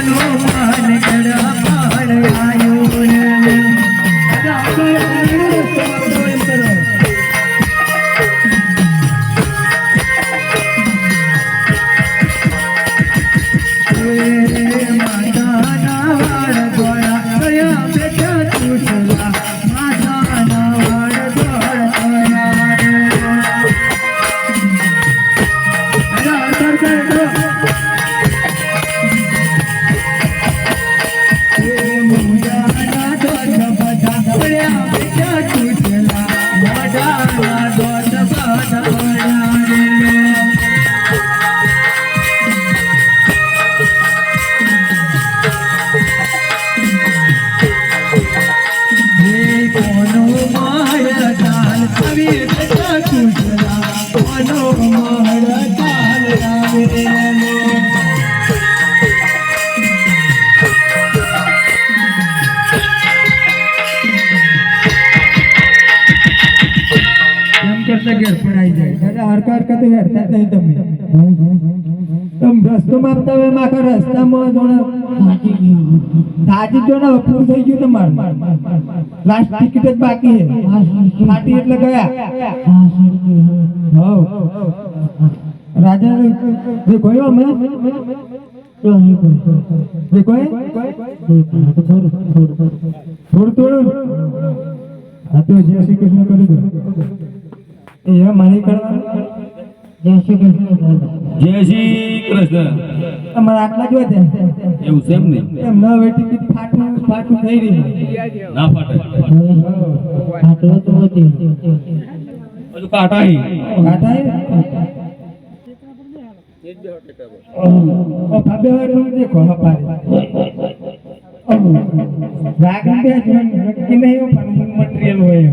એમ કરતા ઘેર પડાઈ જાય. દાદા હરકા હરકા તો હેરતા જ નહીં તમે. તમ રસ્તો માપતા હોય, એમાં આખા રસ્તામાં જોણે થાકી ગયો. ને પૂરું થઈ ગયું તમારું. લાસ્ટ ટિકિટ જ બાકી છે. એટલે ગયા. હવ. રાજા, જે કોયો અમે? જે કોઈ? થોડું થોડું. હા તો જય શ્રી કૃષ્ણ કરી દો. જય શ્રી કૃષ્ણ. જય શ્રી કૃષ્ણ. તમારે આટલા જ હોય એવું છે એમ ને? એમ ન હવે ટિકિટ ફાટું ફાટું થઈ રહી. ના ફાટે? ઓ દેખો હપારે બે નક્કી નહીં હોય પણ મટીરિયલ હોય એમ.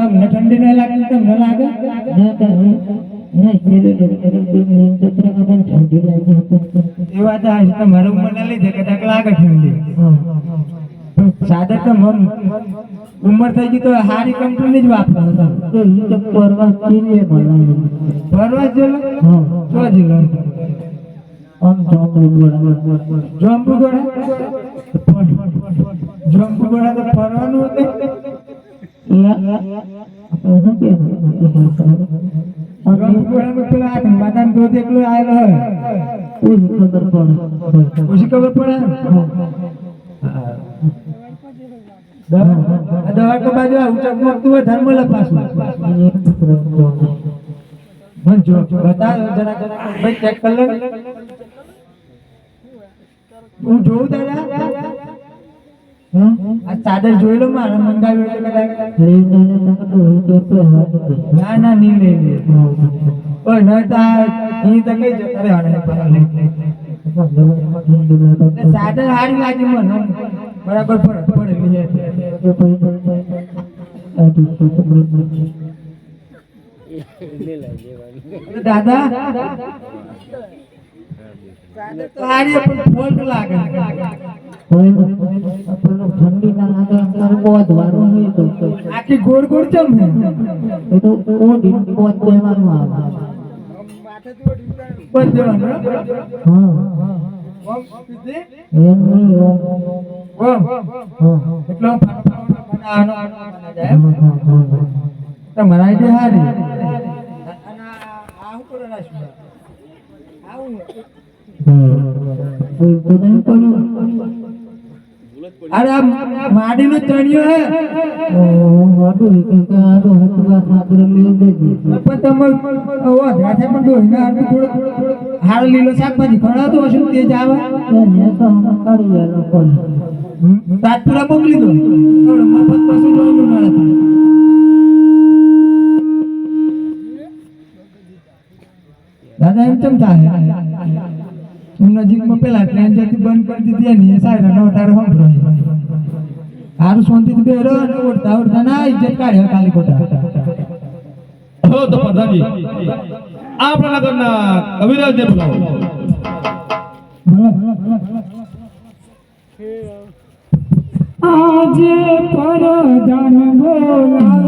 અમને ઠંડી ન લાગે તમને લાગે. એ વાત આ છે તમારે લીધે કદાચ લાગે ઠંડી. સાદર તો મન ઉંમર થઈ ગઈ તો હારી કંપની જ વાપરો જેલો? તો જેલો. જંપુ ગોળા જંપુ ગોળા તો ફરવાનું હતું. જંપુ ગોળામાં પેલા આ માતાનો દૂધ એકલો આવેલો હોય પછી ખબર પડે દવા આ દવા તો બાજુ આવું ચકમકતું હોય ધર્મ લપાસું મને જો બતાવો જરા જરા ભાઈ ચેક કર લે હું જોઉં દાદા આ ચાદર જોઈ લો મારે ના ના, નહીં લઈ લે. ઓય, ન તા કઈ જતા રે આને ચાદર હારી પડે પડે દાદા. ચાદર તો હારી, પણ ફોલ્ટ લાગે. આખી ગોળ ગોળ ચમ એ તો ઓડી પોત દેવાનું આવે બંધ દેવાનું હા એટલો આઈડિયા હારી તો અરે આ માડીનો ચણિયો હે. આડો હતુલા દેજે પણ તમે ઓ રાતે પણ લીલો હશે ને તે જ આવે? એને તો કરી તાજપુરા મોકલી દાદા, એમ ચમ થાય હું નજીકમાં પેલા ટ્રેન જતી બંધ કરી દીધી ને સાહેબ નો તારે સાંભળો હારું શાંતિ બે રો ઓડતા ઉડતા ના ઇજ્જત કાઢ્યો કાલી કોટા હો તો પ્રધાનજી આપણા નગરના કવિરાજને બોલાવો. આજે પરદાન બોલાવો